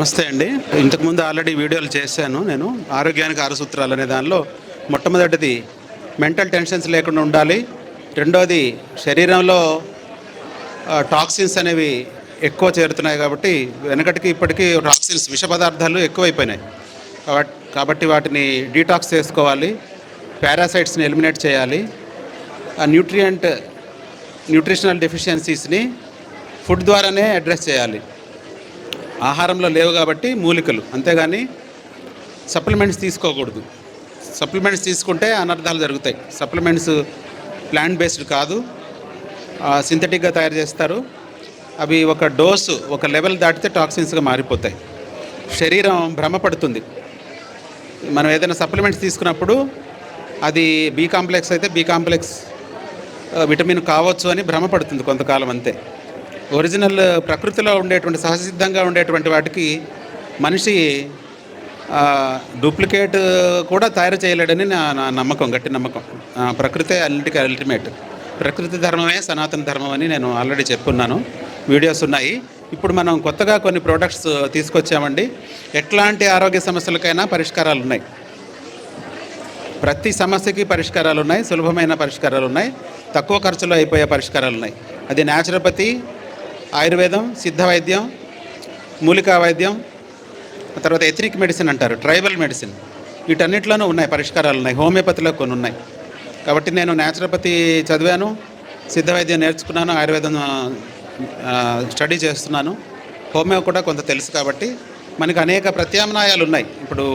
నమస్తే అండి. ఇంతకుముందు ఆల్రెడీ వీడియోలు చేశాను నేను. ఆరోగ్యానికి ఆరు సూత్రాలు అనే దానిలో మొట్టమొదటిది మెంటల్ టెన్షన్స్ లేకుండా ఉండాలి. రెండోది శరీరంలో టాక్సిన్స్ అనేవి ఎక్కువ చేరుతున్నాయి కాబట్టి వెనకటికి ఇప్పటికీ టాక్సిన్స్ విష పదార్థాలు ఎక్కువైపోయినాయి. కాబట్టి కాబట్టి వాటిని డీటాక్స్ చేసుకోవాలి. పారాసైట్స్ని ఎలిమినేట్ చేయాలి. ఆ న్యూట్రియంట్ న్యూట్రిషనల్ డెఫిషియన్సీస్ని ఫుడ్ ద్వారానే అడ్రస్ చేయాలి. ఆహారంలో లేవు కాబట్టి మూలికలు. అంతేగాని సప్లిమెంట్స్ తీసుకోకూడదు. సప్లిమెంట్స్ తీసుకుంటే అనర్థాలు జరుగుతాయి. సప్లిమెంట్స్ ప్లాంట్ బేస్డ్ కాదు. సింథటిక్గా తయారు చేస్తారు. అవి ఒక డోసు ఒక లెవెల్ దాటితే టాక్సిన్స్గా మారిపోతాయి. శరీరం భ్రమపడుతుంది. మనం ఏదైనా సప్లిమెంట్స్ తీసుకున్నప్పుడు అది బీ కాంప్లెక్స్ అయితే బీ కాంప్లెక్స్ విటమిన్ కావచ్చు అని భ్రమపడుతుంది కొంతకాలం అంతే. ఒరిజినల్ ప్రకృతిలో ఉండేటువంటి సహసిద్ధంగా ఉండేటువంటి వాటికి మనిషి డూప్లికేట్ కూడా తయారు చేయలేడని నా నా నమ్మకం గట్టి నమ్మకం. ప్రకృతే అన్నిటికీ అల్టిమేట్ ప్రకృతి ధర్మమే సనాతన ధర్మం అని నేను ఆల్రెడీ చెప్పున్నాను. వీడియోస్ ఉన్నాయి. ఇప్పుడు మనం కొత్తగా కొన్ని ప్రోడక్ట్స్ తీసుకొచ్చామండి. ఎట్లాంటి ఆరోగ్య సమస్యలకైనా పరిష్కారాలు ఉన్నాయి. ప్రతి సమస్యకి పరిష్కారాలు ఉన్నాయి. సులభమైన పరిష్కారాలు ఉన్నాయి. తక్కువ ఖర్చులో అయిపోయే పరిష్కారాలు ఉన్నాయి. అది న్యాచురోపతి ఆయుర్వేదం సిద్ధ వైద్యం మూలికా వైద్యం ఆ తర్వాత ఎథనిక్ మెడిసిన్ అంటారు ట్రైబల్ మెడిసిన్. వీటన్నిటిలోనూ ఉన్నాయి పరిష్కారాలు ఉన్నాయి హోమియోపతిలో కొన్ని ఉన్నాయి. కాబట్టి నేను న్యాచురోపతి చదివాను సిద్ధ వైద్యం నేర్చుకున్నాను ఆయుర్వేదం స్టడీ చేస్తున్నాను. హోమియో కూడా కొంత తెలుసు కాబట్టి మనకి అనేక ప్రత్యామ్నాయాలు ఉన్నాయి. ఇప్పుడు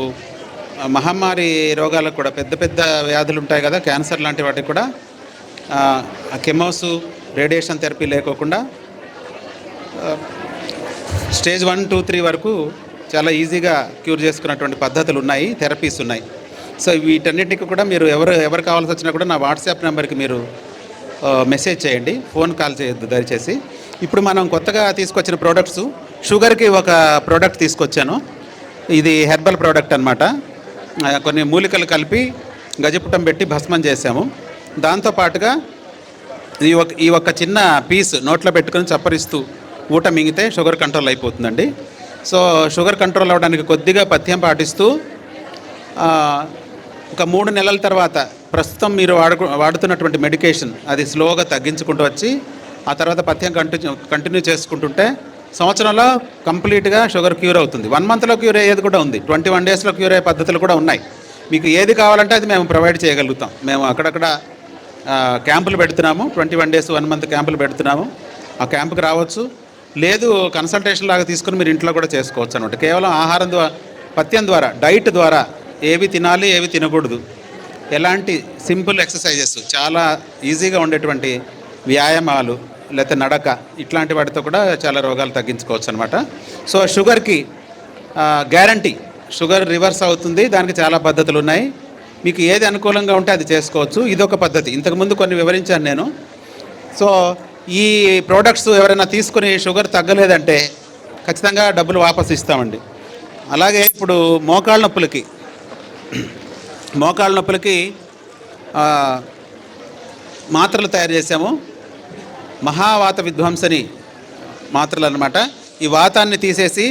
మహమ్మారి రోగాలకు కూడా పెద్ద పెద్ద వ్యాధులు ఉంటాయి కదా క్యాన్సర్ లాంటి వాటికి కూడా కెమోసు రేడియేషన్ థెరపీ లేకోకుండా స్టేజ్ వన్ టూ త్రీ వరకు చాలా ఈజీగా క్యూర్ చేసుకున్నటువంటి పద్ధతులు ఉన్నాయి థెరపీస్ ఉన్నాయి. సో వీటన్నిటికీ కూడా మీరు ఎవరు ఎవరు కావాల్సి వచ్చినా కూడా నా వాట్సాప్ నెంబర్కి మీరు మెసేజ్ చేయండి ఫోన్ కాల్ చేయొద్దు దయచేసి. ఇప్పుడు మనం కొత్తగా తీసుకొచ్చిన ప్రోడక్ట్స్ షుగర్కి ఒక ప్రోడక్ట్ తీసుకొచ్చాను. ఇది హెర్బల్ ప్రోడక్ట్ అనమాట కొన్ని మూలికలు కలిపి గజపుటం పెట్టి భస్మం చేసాము. దాంతోపాటుగా ఈ ఒక ఈ ఒక చిన్న పీస్ నోట్లో పెట్టుకొని చప్పరిస్తూ ఊట మింగితే షుగర్ కంట్రోల్ అయిపోతుందండి. సో షుగర్ కంట్రోల్ అవ్వడానికి కొద్దిగా పథ్యం పాటిస్తూ ఒక మూడు నెలల తర్వాత ప్రస్తుతం మీరు వాడుకు వాడుతున్నటువంటి మెడికేషన్ అది స్లోగా తగ్గించుకుంటూ వచ్చి ఆ తర్వాత పథ్యం కంటిన్యూ కంటిన్యూ చేసుకుంటుంటే సంవత్సరంలో కంప్లీట్గా షుగర్ క్యూర్ అవుతుంది. వన్ మంత్లో క్యూర్ అయ్యేది కూడా ఉంది. ట్వంటీ వన్ డేస్లో క్యూర్ అయ్యే పద్ధతులు కూడా ఉన్నాయి. మీకు ఏది కావాలంటే అది మేము ప్రొవైడ్ చేయగలుగుతాం. మేము అక్కడక్కడ క్యాంపులు పెడుతున్నాము. Twenty one days one month క్యాంపులు పెడుతున్నాము. ఆ క్యాంపుకి రావచ్చు. లేదు కన్సల్టేషన్ లాగా తీసుకుని మీరు ఇంట్లో కూడా చేసుకోవచ్చు అనమాట కేవలం ఆహారం ద్వారా పథ్యం ద్వారా డైట్ ద్వారా ఏవి తినాలి ఏవి తినకూడదు. ఎలాంటి సింపుల్ ఎక్సర్సైజెస్ చాలా ఈజీగా ఉండేటువంటి వ్యాయామాలు లేకపోతే నడక ఇట్లాంటి వాటితో కూడా చాలా రోగాలు తగ్గించుకోవచ్చు అనమాట సో షుగర్కి గ్యారంటీ షుగర్ రివర్స్ అవుతుంది దానికి చాలా పద్ధతులు ఉన్నాయి. మీకు ఏది అనుకూలంగా ఉంటే అది చేసుకోవచ్చు. ఇదొక పద్ధతి. ఇంతకుముందు కొన్ని వివరించాను నేను. సో ఈ ప్రోడక్ట్స్ ఎవరైనా తీసుకుని షుగర్ తగ్గలేదంటే ఖచ్చితంగా డబ్బులు వాపసు ఇస్తామండి. అలాగే ఇప్పుడు మోకాళ్ళ నొప్పులకి మోకాళ్ళ నొప్పులకి మాత్రలు తయారు చేసాము మహావాత విధ్వంసని మాత్రలు అనమాట ఈ వాతాన్ని తీసేసి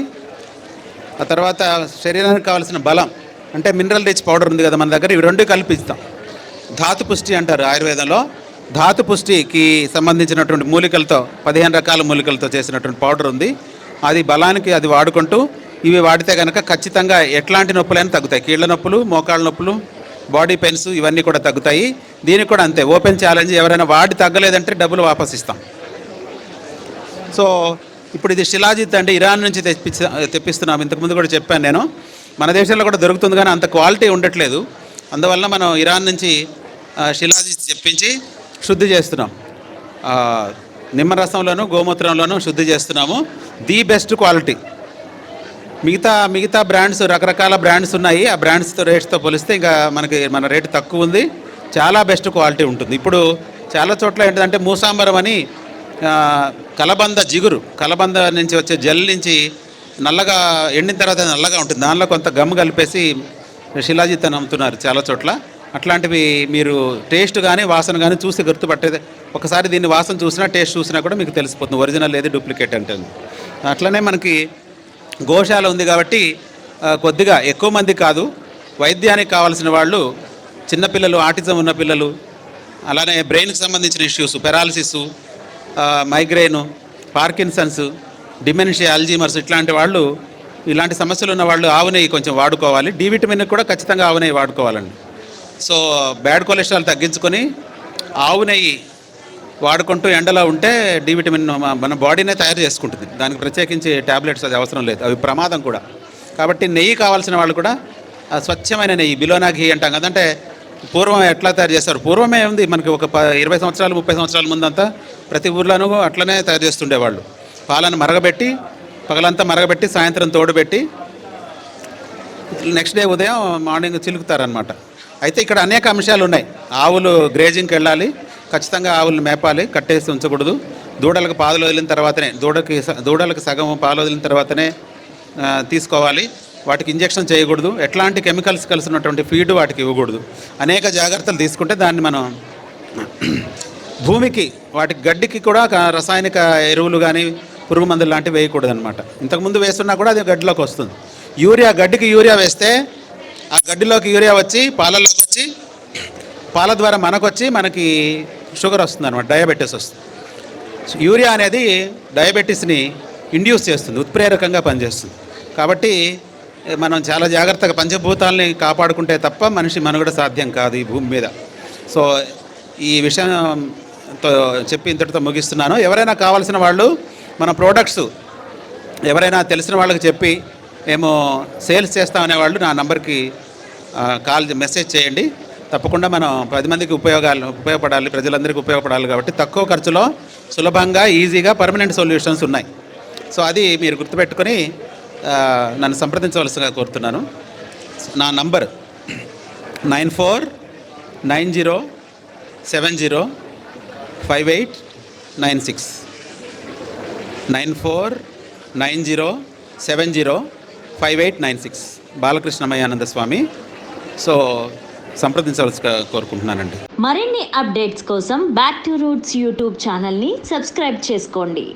ఆ తర్వాత శరీరానికి కావాల్సిన బలం అంటే మినరల్ రిచ్ పౌడర్ ఉంది కదా మన దగ్గర ఇవి రెండు కల్పిస్తాం. ధాతు పుష్టి అంటారు ఆయుర్వేదంలో. ధాతు పుష్టికి సంబంధించినటువంటి మూలికలతో పదిహేను రకాల మూలికలతో చేసినటువంటి పౌడర్ ఉంది. అది బలానికి అది వాడుకుంటూ ఇవి వాడితే కనుక ఖచ్చితంగా ఎట్లాంటి నొప్పులైనా తగ్గుతాయి. కీళ్ళ నొప్పులు మోకాళ్ళ నొప్పులు బాడీ పెయిన్స్ ఇవన్నీ కూడా తగ్గుతాయి. దీనికి కూడా అంతే ఓపెన్ ఛాలెంజ్ ఎవరైనా వాడి తగ్గలేదంటే డబ్బులు వాపస్ ఇస్తాం. సో ఇప్పుడు ఇది శిలాజిత్ అంటే ఇరాన్ నుంచి తెప్పించ తెప్పిస్తున్నాం. ఇంతకుముందు కూడా చెప్పాను నేను. మన దేశంలో కూడా దొరుకుతుంది కానీ అంత క్వాలిటీ ఉండట్లేదు. అందువల్ల మనం ఇరాన్ నుంచి శిలాజిత్ తెప్పించి శుద్ధి చేస్తున్నాం. నిమ్మరసంలోను గోమూత్రంలోను శుద్ధి చేస్తున్నాము. The best quality. మిగతా మిగతా బ్రాండ్స్ రకరకాల బ్రాండ్స్ ఉన్నాయి. ఆ బ్రాండ్స్తో రేట్స్తో పోలిస్తే ఇంకా మనకి మన రేటు తక్కువ ఉంది. చాలా బెస్ట్ క్వాలిటీ ఉంటుంది. ఇప్పుడు చాలా చోట్ల ఏంటంటే మూసాంబరం అని కలబంద జిగురు కలబంద నుంచి వచ్చే జెల్ నుంచి నల్లగా ఎండిన తర్వాత నల్లగా ఉంటుంది. దానిలో కొంత గమ్ కలిపేసి శిలాజిత్ అని అమ్ముతున్నారు చాలా చోట్ల. అట్లాంటివి మీరు టేస్ట్ కానీ వాసన కానీ చూసి గుర్తుపట్టేది. ఒకసారి దీన్ని వాసన చూసినా టేస్ట్ చూసినా కూడా మీకు తెలిసిపోతుంది. ఒరిజినల్ ఏది డూప్లికేట్ అంటే అట్లనే మనకి గోశాల ఉంది కాబట్టి కొద్దిగా ఎక్కువ మంది కాదు. వైద్యానికి కావాల్సిన వాళ్ళు చిన్నపిల్లలు ఆటిజం ఉన్న పిల్లలు అలానే బ్రెయిన్కి సంబంధించిన issues paralysis migraine Parkinson's dementia Alzheimer's ఇట్లాంటి వాళ్ళు ఇలాంటి సమస్యలు ఉన్న వాళ్ళు ఆవు నెయ్యి కొంచెం వాడుకోవాలి. డి విటమిన్ కూడా ఖచ్చితంగా ఆవు నెయ్యి వాడుకోవాలండి. సో బ్యాడ్ కొలెస్ట్రాల్ తగ్గించుకొని ఆవు నెయ్యి వాడుకుంటూ ఎండలో ఉంటే డి విటమిన్ మన బాడీనే తయారు చేసుకుంటుంది. దానికి ప్రత్యేకించి ట్యాబ్లెట్స్ అది అవసరం లేదు. అవి ప్రమాదం కూడా. కాబట్టి నెయ్యి కావాల్సిన వాళ్ళు కూడా స్వచ్ఛమైన నెయ్యి బిలోనా ఘీ అంటాం కదంటే పూర్వం ఎట్లా తయారు చేస్తారు? పూర్వమే ఉంది మనకి ఒక ప ఇరవై సంవత్సరాలు ముప్పై సంవత్సరాల ముందంతా ప్రతి ఊర్లోనూ అట్లనే తయారు చేస్తుండేవాళ్ళు. పాలను మరగబెట్టి పగలంతా మరగబెట్టి సాయంత్రం తోడుబెట్టి నెక్స్ట్ డే ఉదయం మార్నింగ్ చిలుకుతారనమాట అయితే ఇక్కడ అనేక అంశాలు ఉన్నాయి ఆవులు గ్రేజింగ్కి వెళ్ళాలి. ఖచ్చితంగా ఆవులను మేపాలి. కట్టేసి ఉంచకూడదు. దూడలకు పాలు వదిలిన తర్వాతనే దూడకి దూడలకు సగం పాలు వదిలిన తర్వాతనే తీసుకోవాలి. వాటికి ఇంజెక్షన్ చేయకూడదు. ఎట్లాంటి కెమికల్స్ కలిసినటువంటి ఫీడ్ వాటికి ఇవ్వకూడదు. అనేక జాగ్రత్తలు తీసుకుంటే దాన్ని మనం భూమికి వాటి గడ్డికి కూడా రసాయనిక ఎరువులు కానీ పురుగు మందులు లాంటివి వేయకూడదు అనమాట ఇంతకుముందు వేస్తున్నా కూడా అది గడ్డిలోకి వస్తుంది. యూరియా గడ్డికి యూరియా వేస్తే ఆ గడ్డిలోకి యూరియా వచ్చి పాలల్లోకి వచ్చి పాల ద్వారా మనకు వచ్చి మనకి షుగర్ వస్తుంది అనమాట డయాబెటీస్ వస్తుంది. యూరియా అనేది డయాబెటీస్ని ఇండ్యూస్ చేస్తుంది ఉత్ప్రేరకంగా పనిచేస్తుంది. కాబట్టి మనం చాలా జాగ్రత్తగా పంచభూతాలని కాపాడుకుంటే తప్ప మనిషి మనుగడ సాధ్యం కాదు ఈ భూమి మీద. సో ఈ విషయంతో చెప్పి ఇంతటితో ముగిస్తున్నాను. ఎవరైనా కావాల్సిన వాళ్ళు మన ప్రోడక్ట్స్ ఎవరైనా తెలిసిన వాళ్ళకి చెప్పి మేము సేల్స్ చేస్తామనే వాళ్ళు నా నంబర్కి కాల్ మెసేజ్ చేయండి. తప్పకుండా మనం పది మందికి ఉపయోగాలు ఉపయోగపడాలి ప్రజలందరికీ ఉపయోగపడాలి కాబట్టి తక్కువ ఖర్చులో సులభంగా ఈజీగా పర్మనెంట్ సొల్యూషన్స్ ఉన్నాయి. సో అది మీరు గుర్తుపెట్టుకొని నన్ను సంప్రదించవలసిగా కోరుతున్నాను. నా number nine four nine zero seven zero five eight nine six. Nine four nine zero seven zero five eight nine six Balakrishnamayananda Swami so సంప్రదించవలసిగా కోరుకుంటున్నానండి. మరిన్ని అప్డేట్స్ కోసం బ్యాక్ టు రూట్స్ యూట్యూబ్ ఛానల్ని సబ్స్క్రైబ్ చేసుకోండి.